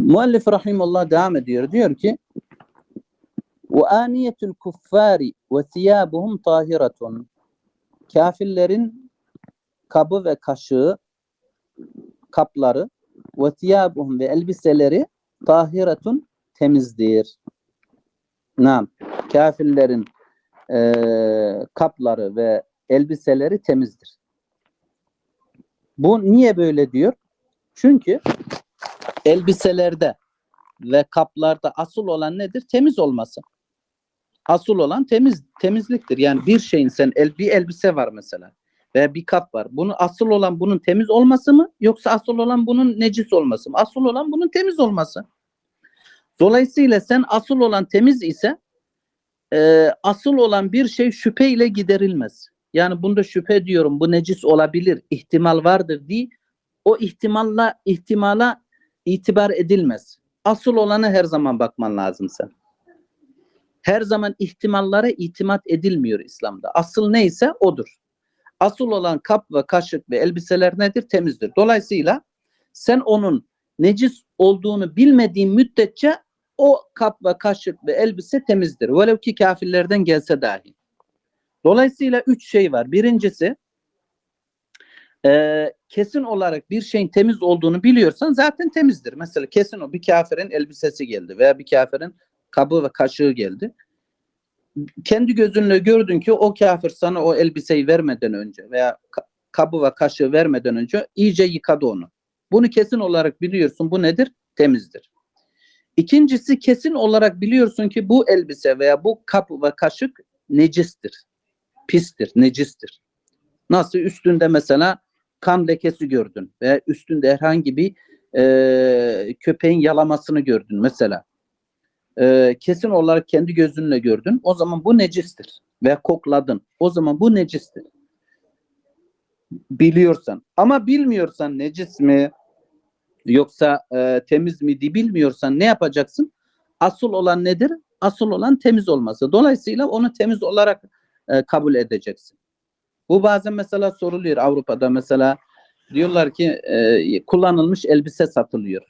Muallif rahimullah devam ediyor. Diyor ki kuffari ve thiyabuhum tahiratun. Kafirlerin kabı ve kaşığı kapları thiyabuhum ve elbiseleri tahiratun temizdir. Nam. Kafirlerin eee, kapları ve elbiseleri temizdir. Bu niye böyle diyor? Çünkü elbiselerde ve kaplarda asıl olan nedir? Temiz olması. Asıl olan temiz temizliktir. Yani bir şeyin sen el, bir elbise var mesela veya bir kap var. Bunu asıl olan bunun temiz olması mı yoksa asıl olan bunun necis olması mı? Asıl olan bunun temiz olması. Dolayısıyla sen asıl olan temiz ise e, asıl olan bir şey şüpheyle giderilmez. Yani bunda şüphe diyorum bu necis olabilir, ihtimal vardır diye o ihtimalla ihtimala itibar edilmez. Asıl olana her zaman bakman lazım sen. Her zaman ihtimallere itimat edilmiyor İslam'da. Asıl neyse odur. Asıl olan kap ve kaşık ve elbiseler nedir? Temizdir. Dolayısıyla sen onun necis olduğunu bilmediğin müddetçe o kap ve kaşık ve elbise temizdir. Velev ki kafirlerden gelse dahi. Dolayısıyla üç şey var. Birincisi e, kesin olarak bir şeyin temiz olduğunu biliyorsan zaten temizdir. Mesela kesin o bir kafirin elbisesi geldi veya bir kafirin kabı ve kaşığı geldi. Kendi gözünle gördün ki o kafir sana o elbiseyi vermeden önce veya ka- kabı ve kaşığı vermeden önce iyice yıkadı onu. Bunu kesin olarak biliyorsun. Bu nedir? Temizdir. İkincisi kesin olarak biliyorsun ki bu elbise veya bu kap ve kaşık necistir. Pistir, necistir. Nasıl üstünde mesela kan lekesi gördün veya üstünde herhangi bir e, köpeğin yalamasını gördün mesela. E, kesin olarak kendi gözünle gördün. O zaman bu necistir. Veya kokladın. O zaman bu necistir. Biliyorsan. Ama bilmiyorsan necis mi yoksa e, temiz mi diye bilmiyorsan ne yapacaksın? Asıl olan nedir? Asıl olan temiz olması. Dolayısıyla onu temiz olarak e, kabul edeceksin. Bu bazen mesela soruluyor Avrupa'da mesela diyorlar ki e, kullanılmış elbise satılıyor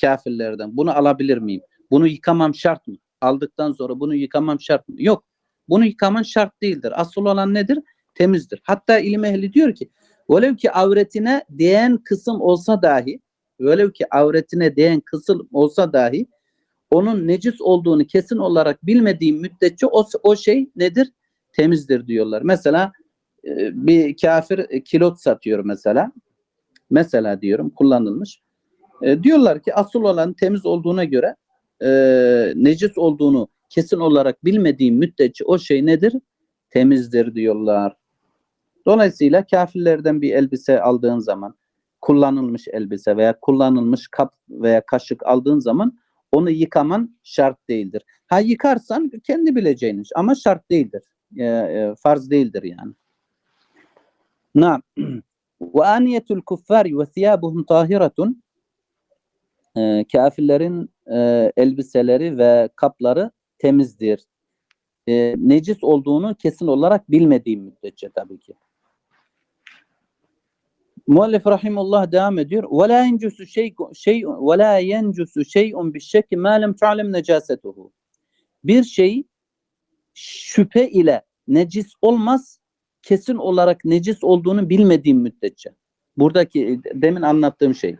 kafirlerden. Bunu alabilir miyim? Bunu yıkamam şart mı? Aldıktan sonra bunu yıkamam şart mı? Yok. Bunu yıkaman şart değildir. Asıl olan nedir? Temizdir. Hatta ilim ehli diyor ki velev ki avretine değen kısım olsa dahi velev ki avretine değen kısım olsa dahi onun necis olduğunu kesin olarak bilmediğim müddetçe o, o şey nedir? Temizdir diyorlar. Mesela bir kafir e, kilot satıyor mesela. Mesela diyorum kullanılmış. E, diyorlar ki asıl olan temiz olduğuna göre e, necis olduğunu kesin olarak bilmediğim müddetçe o şey nedir? Temizdir diyorlar. Dolayısıyla kafirlerden bir elbise aldığın zaman kullanılmış elbise veya kullanılmış kap veya kaşık aldığın zaman onu yıkaman şart değildir. Ha yıkarsan kendi bileceğin iş ama şart değildir. E, e, farz değildir yani. Naam. Ve aniyetul kuffari ve thiyabuhum tahiratun e, kafirlerin e, elbiseleri ve kapları temizdir. E, necis olduğunu kesin olarak bilmediğim müddetçe tabii ki. Muallif rahimullah devam ediyor. Ve la yencusu şey şey ve la yencusu şey'un bi şekki ma lem tu'lem necasetuhu. Bir şey şüphe ile necis olmaz kesin olarak necis olduğunu bilmediğim müddetçe. Buradaki demin anlattığım şey.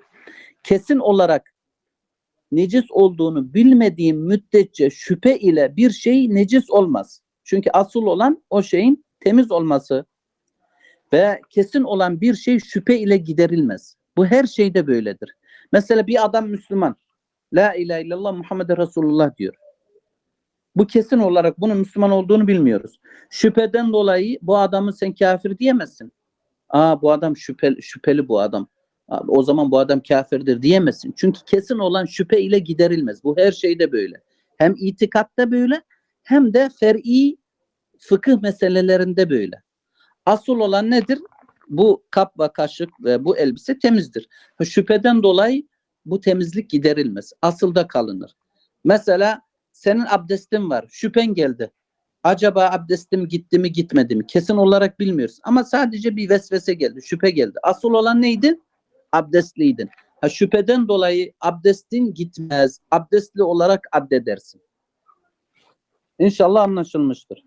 Kesin olarak necis olduğunu bilmediğim müddetçe şüphe ile bir şey necis olmaz. Çünkü asıl olan o şeyin temiz olması ve kesin olan bir şey şüphe ile giderilmez. Bu her şeyde böyledir. Mesela bir adam Müslüman. La ilahe illallah Muhammed Resulullah diyor. Bu kesin olarak bunun Müslüman olduğunu bilmiyoruz. Şüpheden dolayı bu adamı sen kafir diyemezsin. Aa bu adam şüpheli, şüpheli bu adam. Aa, O zaman bu adam kafirdir diyemezsin. Çünkü kesin olan şüphe ile giderilmez. Bu her şeyde böyle. Hem itikatta böyle hem de fer'i fıkıh meselelerinde böyle. Asıl olan nedir? Bu kap ve kaşık ve bu elbise temizdir. Şüpheden dolayı bu temizlik giderilmez. Asılda kalınır. Mesela senin abdestin var. Şüphen geldi. Acaba abdestim gitti mi gitmedi mi? Kesin olarak bilmiyoruz. Ama sadece bir vesvese geldi. Şüphe geldi. Asıl olan neydi? Abdestliydin. Ha, şüpheden dolayı abdestin gitmez. Abdestli olarak addedersin. İnşallah anlaşılmıştır.